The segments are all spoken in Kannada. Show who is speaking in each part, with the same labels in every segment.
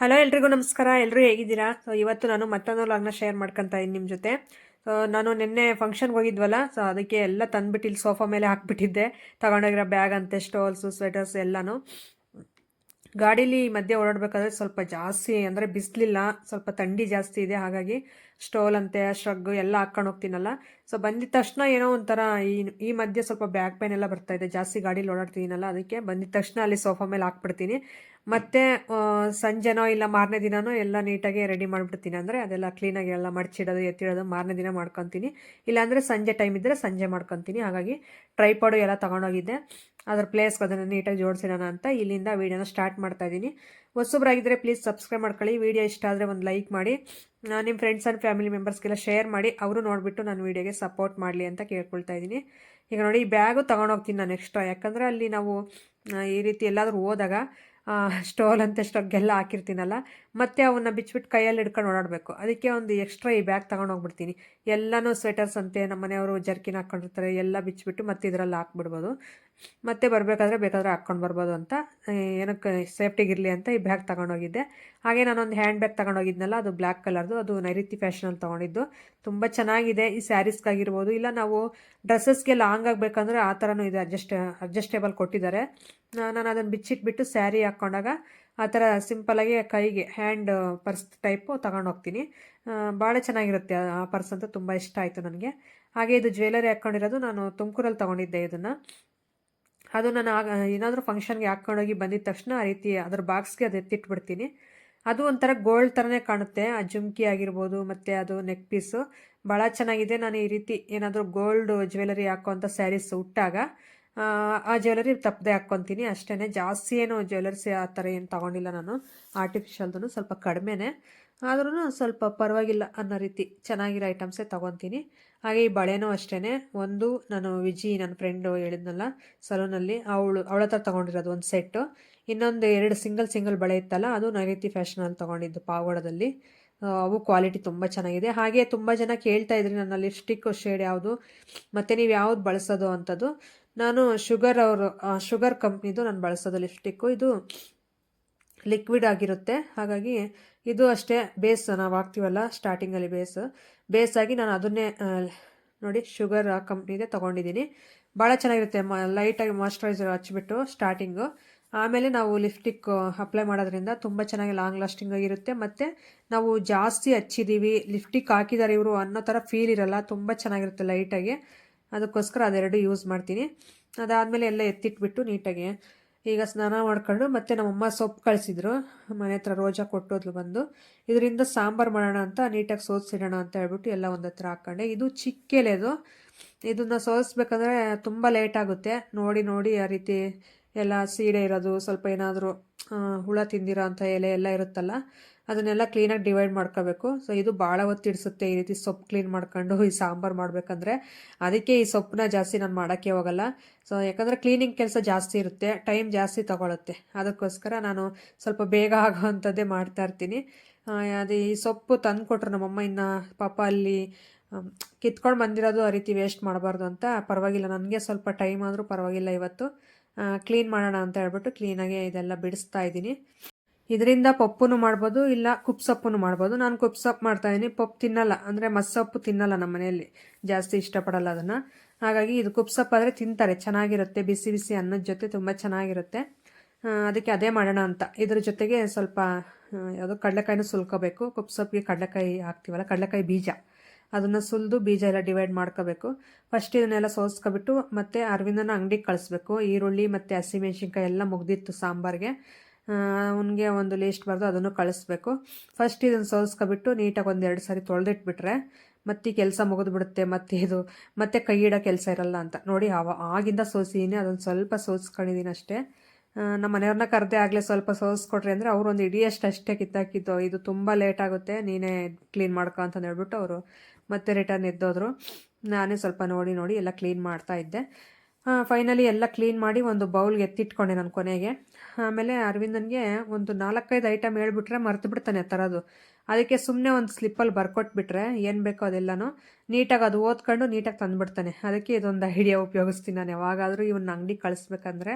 Speaker 1: ಹಲೋ ಎಲ್ರಿಗೂ ನಮಸ್ಕಾರ. ಎಲ್ಲರೂ ಹೇಗಿದ್ದೀರಾ? ಸೊ ಇವತ್ತು ನಾನು ಮತ್ತೊಂದು ಲಾಗ್ನ ಶೇರ್ ಮಾಡ್ಕೊತಾ ಇದ್ದೀನಿ ನಿಮ್ಮ ಜೊತೆ. ಸೊ ನಾನು ನಿನ್ನೆ ಫಂಕ್ಷನ್ಗೆ ಹೋಗಿದ್ವಲ್ಲ ಸೊ ಅದಕ್ಕೆ ಎಲ್ಲ ತಂದುಬಿಟ್ಟು ಇಲ್ಲಿ ಸೋಫಾ ಮೇಲೆ ಹಾಕ್ಬಿಟ್ಟಿದ್ದೆ. ತಗೊಂಡೋಗಿರೋ ಬ್ಯಾಗ್ ಅಂತೆ ಸ್ಟೋಲ್ಸು ಸ್ವೆಟರ್ಸ್ ಎಲ್ಲನೂ. ಗಾಡೀಲಿ ಮಧ್ಯೆ ಓಡಾಡಬೇಕಾದ್ರೆ ಸ್ವಲ್ಪ ಜಾಸ್ತಿ, ಅಂದರೆ ಬಿಸಿಲಿಲ್ಲ, ಸ್ವಲ್ಪ ಥಂಡಿ ಜಾಸ್ತಿ ಇದೆ, ಹಾಗಾಗಿ ಸ್ಟೋಲ್ ಅಂತೆ ಶ್ರಗ್ ಎಲ್ಲ ಹಾಕ್ಕೊಂಡು ಹೋಗ್ತೀನಲ್ಲ. ಸೊ ಬಂದಿದ ತಕ್ಷಣ ಏನೋ ಒಂಥರ ಈ ಈ ಮಧ್ಯೆ ಸ್ವಲ್ಪ ಬ್ಯಾಕ್ ಪೇನ್ ಎಲ್ಲ ಬರ್ತಾ ಇದೆ. ಜಾಸ್ತಿ ಗಾಡೀಲಿ ಓಡಾಡ್ತಿದ್ದೀನಲ್ಲ, ಅದಕ್ಕೆ ಬಂದಿದ ತಕ್ಷಣ ಅಲ್ಲಿ ಸೋಫಾ ಮೇಲೆ ಹಾಕ್ಬಿಡ್ತೀನಿ. ಮತ್ತೆ ಸಂಜೆನೋ ಇಲ್ಲ ಮಾರನೇ ದಿನನೋ ಎಲ್ಲ ನೀಟಾಗಿ ರೆಡಿ ಮಾಡಿಬಿಡ್ತೀನಿ. ಅಂದರೆ ಅದೆಲ್ಲ ಕ್ಲೀನಾಗಿ ಎಲ್ಲ ಮಡಚಿಡೋದು, ಎತ್ತಿಡೋದು ಮಾರನೇ ದಿನ ಮಾಡ್ಕೊತೀನಿ. ಇಲ್ಲಾಂದರೆ ಸಂಜೆ ಟೈಮ್ ಇದ್ದರೆ ಸಂಜೆ ಮಾಡ್ಕೊತೀನಿ. ಹಾಗಾಗಿ ಟ್ರೈಪಾಡು ಎಲ್ಲ ತೊಗೊಂಡೋಗಿದ್ದೆ. ಅದ್ರ ಪ್ಲೇಸ್ಗೆ ಅದನ್ನು ನೀಟಾಗಿ ಜೋಡಿಸಿಡೋಣ ಅಂತ ಇಲ್ಲಿಂದ ವೀಡಿಯೋನ ಸ್ಟಾರ್ಟ್ ಮಾಡ್ತಾ ಇದ್ದೀನಿ. ಹೊಸಬ್ರಾಗಿದ್ದರೆ ಪ್ಲೀಸ್ ಸಬ್ಸ್ಕ್ರೈಬ್ ಮಾಡ್ಕೊಳ್ಳಿ. ವಿಡಿಯೋ ಇಷ್ಟ ಆದರೆ ಒಂದು ಲೈಕ್ ಮಾಡಿ. ನಿಮ್ಮ ಫ್ರೆಂಡ್ಸ್ ಆ್ಯಂಡ್ ಫ್ಯಾಮಿಲಿ ಮೆಂಬರ್ಸ್ಗೆಲ್ಲ ಶೇರ್ ಮಾಡಿ. ಅವರು ನೋಡಿಬಿಟ್ಟು ನಾನು ವೀಡಿಯೋಗೆ ಸಪೋರ್ಟ್ ಮಾಡಲಿ ಅಂತ ಕೇಳ್ಕೊಳ್ತಾ ಇದ್ದೀನಿ. ಈಗ ನೋಡಿ, ಈ ಬ್ಯಾಗು ತೊಗೊಂಡೋಗ್ತೀನಿ ನಾನು ಎಕ್ಸ್ಟ್ರಾ ಯಾಕಂದರೆ ಅಲ್ಲಿ ನಾವು ಈ ರೀತಿ ಎಲ್ಲಾದರೂ ಹೋದಾಗ ಸ್ಟೋಲ್ ಅಂತ ಸ್ಟೊಗ್ಗೆಲ್ಲ ಹಾಕಿರ್ತೀನಲ್ಲ, ಮತ್ತೆ ಅವನ್ನ ಬಿಚ್ಚಿಬಿಟ್ಟು ಕೈಯಲ್ಲಿ ಹಿಡ್ಕೊಂಡು ಓಡಾಡಬೇಕು. ಅದಕ್ಕೆ ಒಂದು ಎಕ್ಸ್ಟ್ರಾ ಈ ಬ್ಯಾಗ್ ತಗೊಂಡು ಹೋಗ್ಬಿಡ್ತೀನಿ. ಎಲ್ಲನೂ ಸ್ವೆಟರ್ಸ್ ಅಂತೆ ನಮ್ಮ ಮನೆಯವರು ಜರ್ಕಿನ್ ಹಾಕ್ಕೊಂಡಿರ್ತಾರೆ ಎಲ್ಲ ಬಿಚ್ಬಿಟ್ಟು ಮತ್ತೆ ಇದರಲ್ಲಿ ಹಾಕ್ಬಿಡ್ಬೋದು. ಮತ್ತೆ ಬರಬೇಕಾದ್ರೆ ಬೇಕಾದರೆ ಹಾಕ್ಕೊಂಡು ಬರ್ಬೋದು ಅಂತ ಏನಕ್ಕೆ ಸೇಫ್ಟಿಗಿರಲಿ ಅಂತ ಈ ಬ್ಯಾಗ್ ತಗೊಂಡೋಗಿದ್ದೆ. ಹಾಗೆ ನಾನೊಂದು ಹ್ಯಾಂಡ್ ಬ್ಯಾಗ್ ತಗೊಂಡೋಗಿದ್ನಲ್ಲ, ಅದು ಬ್ಲ್ಯಾಕ್ ಕಲರ್ದು ಅದು ನೈರುತಿ ಫ್ಯಾಷನಲ್ಲಿ ತೊಗೊಂಡಿದ್ದು. ತುಂಬ ಚೆನ್ನಾಗಿದೆ, ಈ ಸ್ಯಾರೀಸ್ಗಾಗಿರ್ಬೋದು ಇಲ್ಲ ನಾವು ಡ್ರೆಸ್ಸಸ್ಗೆ ಲಾಂಗ್ ಆಗಬೇಕಂದ್ರೆ ಆ ಥರನೂ ಇದೆ ಅಡ್ಜಸ್ಟ್ ಅಡ್ಜಸ್ಟೇಬಲ್ ಕೊಟ್ಟಿದ್ದಾರೆ. ನಾನು ಅದನ್ನು ಬಿಚ್ಚಿಟ್ಬಿಟ್ಟು ಸ್ಯಾರಿ ಹಾಕ್ಕೊಂಡಾಗ ಆ ಥರ ಸಿಂಪಲಾಗಿ ಕೈಗೆ ಹ್ಯಾಂಡ್ ಪರ್ಸ್ ಟೈಪು ಹೋಗ್ತೀನಿ ಭಾಳ ಚೆನ್ನಾಗಿರುತ್ತೆ, ಆ ಪರ್ಸ್ ಅಂತ ತುಂಬ ಇಷ್ಟ ಆಯಿತು ನನಗೆ. ಹಾಗೆ ಇದು ಜ್ಯುವೆಲರಿ ಹಾಕ್ಕೊಂಡಿರೋದು ನಾನು ತುಮಕೂರಲ್ಲಿ ತೊಗೊಂಡಿದ್ದೆ ಇದನ್ನು. ಅದು ನಾನು ಆಗ ಏನಾದರೂ ಫಂಕ್ಷನ್ಗೆ ಹಾಕ್ಕೊಂಡೋಗಿ ಬಂದಿದ ತಕ್ಷಣ ಆ ರೀತಿ ಅದ್ರ ಬಾಕ್ಸ್ಗೆ ಅದು ಎತ್ತಿಟ್ಬಿಡ್ತೀನಿ. ಅದು ಒಂಥರ ಗೋಲ್ಡ್ ಥರನೇ ಕಾಣುತ್ತೆ. ಆ ಜುಮ್ಕಿ ಆಗಿರ್ಬೋದು, ಮತ್ತು ಅದು ನೆಕ್ ಪೀಸು ಭಾಳ ಚೆನ್ನಾಗಿದೆ. ನಾನು ಈ ರೀತಿ ಏನಾದರೂ ಗೋಲ್ಡ್ ಜ್ಯುವೆಲರಿ ಹಾಕೋಂಥ ಸ್ಯಾರೀಸ್ ಉಟ್ಟಾಗ ಆ, ಜ್ಯುವೆಲರಿ ತಪ್ಪದೆ ಹಾಕ್ಕೊತೀನಿ. ಅಷ್ಟೇ ಜಾಸ್ತಿ ಏನು ಜ್ಯುವೆಲರ್ಸ್ ಆ ಥರ ಏನು ತೊಗೊಂಡಿಲ್ಲ ನಾನು. ಆರ್ಟಿಫಿಷಿಯಲ್ದು ಸ್ವಲ್ಪ ಕಡಿಮೆನೇ. ಆದ್ರೂ ಸ್ವಲ್ಪ ಪರವಾಗಿಲ್ಲ ಅನ್ನೋ ರೀತಿ ಚೆನ್ನಾಗಿರೋ ಐಟಮ್ಸೇ ತೊಗೊತೀನಿ. ಹಾಗೆ ಈ ಬಳೆನೂ ಅಷ್ಟೇ ಒಂದು ನಾನು ವಿಜಿ ನನ್ನ ಫ್ರೆಂಡು ಹೇಳಿದ್ನಲ್ಲ ಸಲೂನಲ್ಲಿ ಅವಳು ಅವಳ ಹತ್ರ ತೊಗೊಂಡಿರೋದು ಒಂದು ಸೆಟ್ಟು ಇನ್ನೊಂದು ಎರಡು ಸಿಂಗಲ್ ಸಿಂಗಲ್ ಬಳೆ ಇತ್ತಲ್ಲ ಅದು ನೈಋತಿ ಫ್ಯಾಷನಲ್ಲಿ ತೊಗೊಂಡಿದ್ದು ಪಾವಗಡದಲ್ಲಿ. ಅವು ಕ್ವಾಲಿಟಿ ತುಂಬ ಚೆನ್ನಾಗಿದೆ. ಹಾಗೆ ತುಂಬ ಜನ ಕೇಳ್ತಾ ಇದ್ರಿ ನನ್ನ ಲಿಪ್ಸ್ಟಿಕ್ ಶೇಡ್ ಯಾವುದು? ಮತ್ತು ನೀವು ಯಾವ್ದು ಬಳಸೋದು ಅಂಥದ್ದು ನಾನು ಶುಗರ್ ಅವರು ಶುಗರ್ ಕಂಪ್ನಿದು ನಾನು ಬಳಸೋದು ಲಿಪ್ಸ್ಟಿಕ್ಕು. ಇದು ಲಿಕ್ವಿಡ್ ಆಗಿರುತ್ತೆ. ಹಾಗಾಗಿ ಇದು ಅಷ್ಟೇ ಬೇಸ್ ನಾವು ಹಾಕ್ತೀವಲ್ಲ, ಸ್ಟಾರ್ಟಿಂಗಲ್ಲಿ ಬೇಸ್. ಬೇಸಾಗಿ ನಾನು ಅದನ್ನೇ ನೋಡಿ ಶುಗರ್ ಕಂಪ್ನಿದೆ ತೊಗೊಂಡಿದ್ದೀನಿ. ಭಾಳ ಚೆನ್ನಾಗಿರುತ್ತೆ. ಮ, ಲೈಟಾಗಿ ಮಾಯಿಸ್ಚರೈಸರ್ ಹಚ್ಬಿಟ್ಟು ಸ್ಟಾರ್ಟಿಂಗು. ಆಮೇಲೆ ನಾವು ಲಿಪ್ಸ್ಟಿಕ್ ಅಪ್ಲೈ ಮಾಡೋದ್ರಿಂದ ತುಂಬ ಚೆನ್ನಾಗಿ ಲಾಂಗ್ ಲಾಸ್ಟಿಂಗ್ ಆಗಿರುತ್ತೆ. ಮತ್ತು ನಾವು ಜಾಸ್ತಿ ಹಚ್ಚಿದ್ದೀವಿ ಲಿಪ್ಸ್ಟಿಕ್ ಹಾಕಿದ್ದಾರೆ ಇವರು ಅನ್ನೋ ಥರ ಫೀಲ್ ಇರಲ್ಲ. ತುಂಬ ಚೆನ್ನಾಗಿರುತ್ತೆ ಲೈಟಾಗಿ. ಅದಕ್ಕೋಸ್ಕರ ಅದೆರಡು ಯೂಸ್ ಮಾಡ್ತೀನಿ. ಅದಾದಮೇಲೆ ಎಲ್ಲ ಎತ್ತಿಟ್ಬಿಟ್ಟು ನೀಟಾಗಿ ಈಗ ಸ್ನಾನ ಮಾಡ್ಕೊಂಡು ಮತ್ತೆ ನಮ್ಮಮ್ಮ ಸೊಪ್ಪು ಕಳಿಸಿದ್ರು. ಮನೆ ಹತ್ರ ರೋಜಾ ಕೊಟ್ಟೋದ್ಲು ಬಂದು. ಇದರಿಂದ ಸಾಂಬಾರು ಮಾಡೋಣ ಅಂತ ನೀಟಾಗಿ ಸೋಸಿಡೋಣ ಅಂತ ಹೇಳ್ಬಿಟ್ಟು ಎಲ್ಲ ಒಂದು ಹತ್ರ ಹಾಕ್ಕೊಂಡೆ ಇದು ಚಿಕ್ಕೆಲೆದು ಇದನ್ನು ಸೋಸ್ಬೇಕಂದ್ರೆ ತುಂಬ ಲೇಟ್ ಆಗುತ್ತೆ. ನೋಡಿ ನೋಡಿ ಆ ರೀತಿ ಎಲ್ಲ ಸೀಡೆ ಇರೋದು. ಸ್ವಲ್ಪ ಏನಾದರೂ ಹುಳ ತಿಂದಿರೋ ಅಂಥ ಎಲೆ ಎಲ್ಲ ಇರುತ್ತಲ್ಲ ಅದನ್ನೆಲ್ಲ ಕ್ಲೀನಾಗಿ ಡಿವೈಡ್ ಮಾಡ್ಕೋಬೇಕು. ಸೊ ಇದು ಭಾಳ ಹೊತ್ತಿಡಿಸುತ್ತೆ ಈ ರೀತಿ ಸೊಪ್ಪು ಕ್ಲೀನ್ ಮಾಡ್ಕೊಂಡು ಈ ಸಾಂಬಾರು ಮಾಡಬೇಕಂದ್ರೆ. ಅದಕ್ಕೆ ಈ ಸೊಪ್ಪನ್ನ ಜಾಸ್ತಿ ನಾನು ಮಾಡೋಕ್ಕೆ ಹೋಗಲ್ಲ. ಸೊ ಯಾಕಂದರೆ ಕ್ಲೀನಿಂಗ್ ಕೆಲಸ ಜಾಸ್ತಿ ಇರುತ್ತೆ ಟೈಮ್ ಜಾಸ್ತಿ ತಗೊಳುತ್ತೆ. ಅದಕ್ಕೋಸ್ಕರ ನಾನು ಸ್ವಲ್ಪ ಬೇಗ ಆಗೋವಂಥದ್ದೇ ಮಾಡ್ತಾ ಇರ್ತೀನಿ. ಆ, ಅದು ಈ ಸೊಪ್ಪು ತಂದು ಕೊಟ್ರು ನಮ್ಮಮ್ಮ ಇನ್ನು ಪಾಪ ಅಲ್ಲಿ ಕಿತ್ಕೊಂಡು ಬಂದಿರೋದು ಆ ರೀತಿ ವೇಸ್ಟ್ ಮಾಡಬಾರ್ದು ಅಂತ. ಪರವಾಗಿಲ್ಲ ನನಗೆ ಸ್ವಲ್ಪ ಟೈಮ್ ಆದರೂ ಪರವಾಗಿಲ್ಲ ಇವತ್ತು. ಕ್ಲೀನ್ ಮಾಡೋಣ ಅಂತ ಹೇಳ್ಬಿಟ್ಟು ಕ್ಲೀನಾಗೆ ಇದೆಲ್ಲ ಬಿಡಿಸ್ತಾ ಇದ್ದೀನಿ. ಇದರಿಂದ ಪಪ್ಪುನು ಮಾಡ್ಬೋದು, ಇಲ್ಲ ಕುಪ್ಸಪ್ಪು ಮಾಡ್ಬೋದು. ನಾನು ಕುಪ್ಸೊಪ್ಪು ಮಾಡ್ತಾ ಇದ್ದೀನಿ ಪಪ್ಪು ತಿನ್ನಲ್ಲ, ಅಂದರೆ ಮಸ್ಸೊಪ್ಪು ತಿನ್ನಲ್ಲ ನಮ್ಮ ಮನೆಯಲ್ಲಿ. ಜಾಸ್ತಿ ಇಷ್ಟಪಡಲ್ಲ ಅದನ್ನು. ಹಾಗಾಗಿ ಇದು ಕುಪ್ಸೊಪ್ಪು ಆದರೆ ತಿಂತಾರೆ, ಚೆನ್ನಾಗಿರುತ್ತೆ. ಬಿಸಿ ಬಿಸಿ ಅನ್ನದ ಜೊತೆ ತುಂಬ ಚೆನ್ನಾಗಿರುತ್ತೆ. ಅದಕ್ಕೆ ಅದೇ ಮಾಡೋಣ ಅಂತ. ಇದ್ರ ಜೊತೆಗೆ ಸ್ವಲ್ಪ ಯಾವುದು ಕಡಲೆಕಾಯಿನೂ ಸುಲ್ಕೋಬೇಕು. ಕುಪ್ಸೊಪ್ಪಿಗೆ ಕಡಲೆಕಾಯಿ ಹಾಕ್ತೀವಲ್ಲ, ಕಡಲೆಕಾಯಿ ಬೀಜ. ಅದನ್ನು ಸುಲಿದು ಬೀಜ ಎಲ್ಲ ಡಿವೈಡ್ ಮಾಡ್ಕೋಬೇಕು. ಫಸ್ಟ್ ಇದನ್ನೆಲ್ಲ ಸೋಸ್ಕೊಬಿಟ್ಟು ಮತ್ತು ಅರವಿಂದನ ಅಂಗಡಿಗೆ ಕಳಿಸ್ಬೇಕು. ಈರುಳ್ಳಿ ಮತ್ತು ಹಸಿಮೆಣ್ಸಿನ್ಕಾಯಿ ಎಲ್ಲ ಮುಗ್ದಿತ್ತು ಸಾಂಬಾರಿಗೆ. ಅವನಿಗೆ ಒಂದು ಲೀಸ್ಟ್ ಬರೆದು ಅದನ್ನು ಕಳಿಸ್ಬೇಕು. ಫಸ್ಟ್ ಇದನ್ನು ಸೋಸ್ಕೊಬಿಟ್ಟು ನೀಟಾಗಿ ಒಂದು ಎರಡು ಸಾರಿ ತೊಳೆದಿಟ್ಬಿಟ್ರೆ ಮತ್ತೆ ಕೆಲಸ ಮುಗಿದ್ಬಿಡುತ್ತೆ, ಮತ್ತೆ ಇದು, ಮತ್ತೆ ಕೈ ಇಡೋ ಕೆಲಸ ಇರಲ್ಲ ಅಂತ. ನೋಡಿ, ಅವ ಆಗಿಂದ ಸೋಸಿದ್ದೀನಿ ಅದನ್ನು ಸ್ವಲ್ಪ ಸೋಸ್ಕೊಂಡಿದ್ದೀನಿ ಅಷ್ಟೇ. ನಮ್ಮ ಮನೆಯವ್ರನ್ನ ಕರೆದೆ ಆಗಲೇ ಸ್ವಲ್ಪ ಸೋಸ್ಕೊಟ್ರಿ ಅಂದರೆ ಅವರು ಒಂದು ಇಡಿಯಷ್ಟು ಅಷ್ಟೇ ಕಿತ್ತಾಕಿದ್ದು, ಇದು ತುಂಬ ಲೇಟ್ ಆಗುತ್ತೆ, ನೀನೇ ಕ್ಲೀನ್ ಮಾಡ್ಕೊ ಅಂತ ಹೇಳ್ಬಿಟ್ಟು ಅವರು ಮತ್ತೆ ರಿಟರ್ನ್ ಎದ್ದೋದ್ರು. ನಾನೇ ಸ್ವಲ್ಪ ನೋಡಿ ನೋಡಿ ಎಲ್ಲ ಕ್ಲೀನ್ ಮಾಡ್ತಾ ಇದ್ದೆ. ಫೈನಲಿ ಎಲ್ಲ ಕ್ಲೀನ್ ಮಾಡಿ ಒಂದು ಬೌಲ್ಗೆ ಎತ್ತಿಟ್ಕೊಂಡೆ ನಾನು ಕೊನೆಗೆ. ಆಮೇಲೆ ಅರವಿಂದನ್ಗೆ ಒಂದು ನಾಲ್ಕೈದು ಐಟಮ್ ಹೇಳ್ಬಿಟ್ರೆ ಮರ್ತು ಬಿಡ್ತಾನೆ ತರೋದು ಅದಕ್ಕೆ ಸುಮ್ಮನೆ ಒಂದು ಸ್ಲಿಪ್ಪಲ್ಲಿ ಬರ್ಕೊಟ್ಬಿಟ್ರೆ ಏನು ಬೇಕೋ ಅದೆಲ್ಲನೂ ನೀಟಾಗಿ ಅದು ಓದ್ಕೊಂಡು ನೀಟಾಗಿ ತಂದುಬಿಡ್ತಾನೆ. ಅದಕ್ಕೆ ಇದೊಂದು ಐಡಿಯಾ ಉಪಯೋಗಿಸ್ತೀನಿ ನಾನು ಯಾವಾಗಾದರೂ ಇವನ್ನ ಅಂಗಡಿ ಕಳಿಸ್ಬೇಕಂದ್ರೆ